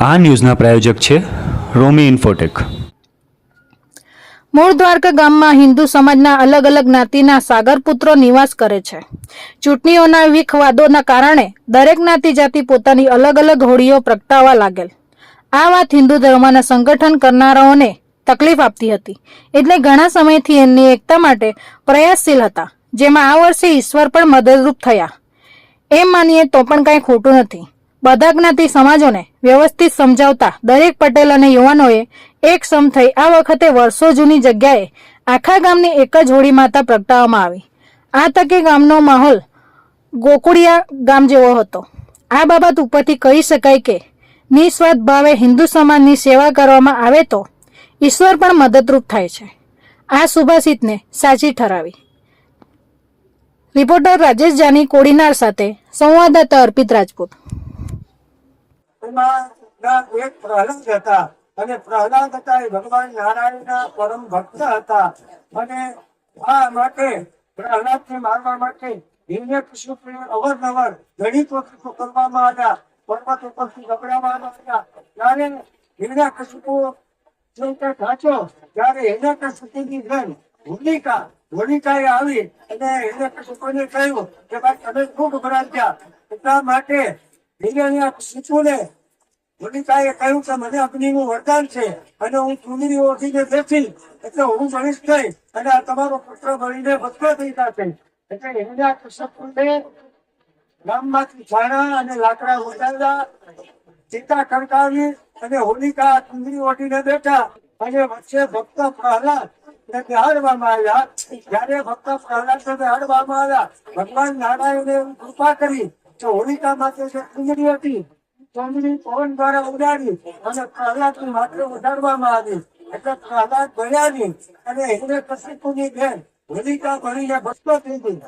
આ ન્યૂઝના પ્રાયોજક છે રોમી ઇન્ફોટેક. મૂળ દ્વારકા ગામમાં હિન્દુ સમાજના અલગ અલગ જ્ઞાતિના સાગરપુત્રો નિવાસ કરે છે. ચૂંટણીઓના વિખવાદોના કારણે દરેક જ્ઞાતિ જાતિ પોતાની અલગ અલગ હોડીઓ પ્રગટાવવા લાગેલ. આ વાત હિન્દુ ધર્મના સંગઠન કરનારાઓને તકલીફ આપતી હતી. એટલે ઘણા સમયથી એમની એકતા માટે પ્રયાસશીલ હતા, જેમાં આ વર્ષે ઈશ્વર પણ મદદરૂપ થયા. એમ માનીએ તો પણ કાંઈ ખોટું નથી. બધા જ્ઞાતિ સમાજોને વ્યવસ્થિત સમજાવતા દરેક પટેલ અને યુવાનોએ એક સમ થઈ આ વખતે વર્ષો જૂની જગ્યાએ આખા ગામની એક જ હોળી માતા પ્રગટાવવામાં આવી. આ તકે ગામનો માહોલ ગોકુળિયા ગામ જેવો હતો. આ બાબત ઉપરથી કહી શકાય કે નિસ્વાર્થ ભાવે હિન્દુ સમાજની સેવા કરવામાં આવે તો ઈશ્વર પણ મદદરૂપ થાય છે. આ સુભાષિતને સાચી ઠરાવી. રિપોર્ટર રાજેશ જાની કોડીનાર સાથે સંવાદદાતા અર્પિત રાજપૂત. એક પ્રહલાદ હતા અને પ્રહલાદ હતા એ ભગવાન નારાયણના પરમ ભક્ત હતા. અને આ માટે પ્રહલાદને મારવા માટે હિરણ્યકશિપુને અવારનવાર ઘણી કોશિશો કરવામાં આવ્યા, પર્વત ઉપરથી ગબડાવવામાં આવ્યા. ત્યારે હિરણ્યકશિપુ જો કે સાચો ત્યારે અને વરદાન છે અને હું ચૂંદડી ઓળખીને બેસી એટલે હું ભણીશ નહીં અને આ તમારો પુત્ર ભણીને ભસ્મ થઈ જશે. એટલે હિરણ્યકશિપુને ગામમાંથી છાણા અને લાકડા ઉતાર્યા ચિંતા ખડકાવી અને હોલિકા ચુંદડી ઓઢીને બેઠા. અને વચ્ચે ભક્ત પ્રહલાદ ને આવ્યા. જ્યારે ભક્ત પ્રહલાદ ને આવ્યા, ભગવાન નારાયણે કૃપા કરી. કે હોલિકા હતી ચુંદડી પવન દ્વારા ઉડાડી અને પ્રહલાદની ઉડાડવામાં આવી. એટલે પ્રહલાદ ભણ્યા નહીં. અને હિરણ્ય કશિપુની બેન હોલિકા ભણીને ભક્તો થઈ ગઈ.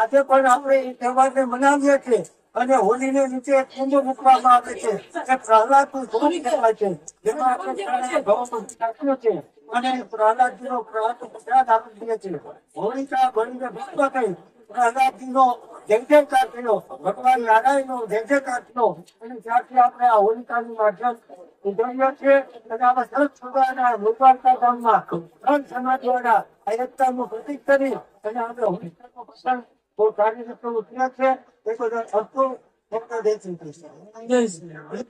આજે પણ આપણે એ તહેવારને મનાવીએ છીએ. અને હોલીને નીચે એક કુંડો મૂકવામાં આવે છે. એ પ્રહલાદનું ધોની કહેવાય છે. જેમાં આપણે ભવમાં રાખ્યો છે. અને પ્રહલાદજીનો પ્રહલાદ ગુજરાત આપી દે છે. હોલિકા ભણીને ભક્તો થઈ. પ્રહલાદજીનો જય જયકાર થયો. ભગવાન નારાયણનો જય જયકાર થયો. અને ત્યારથી આપણે આ હોલિકાનું માધ્યમ ઉજવીએ છીએ, અને આમાં સરસ પ્રકારના લોકવાર્તા ગામમાં ત્રણ સમાજોના એકતાનું પ્રતીક કરી અને આપણે હોલિકાનો પ્રસંગ બહુ સત્તા ઉતર્યા છે એ બધા અસ્તુ ફક્ત જય શ્રી કૃષ્ણ. જય શ્રી કૃષ્ણ.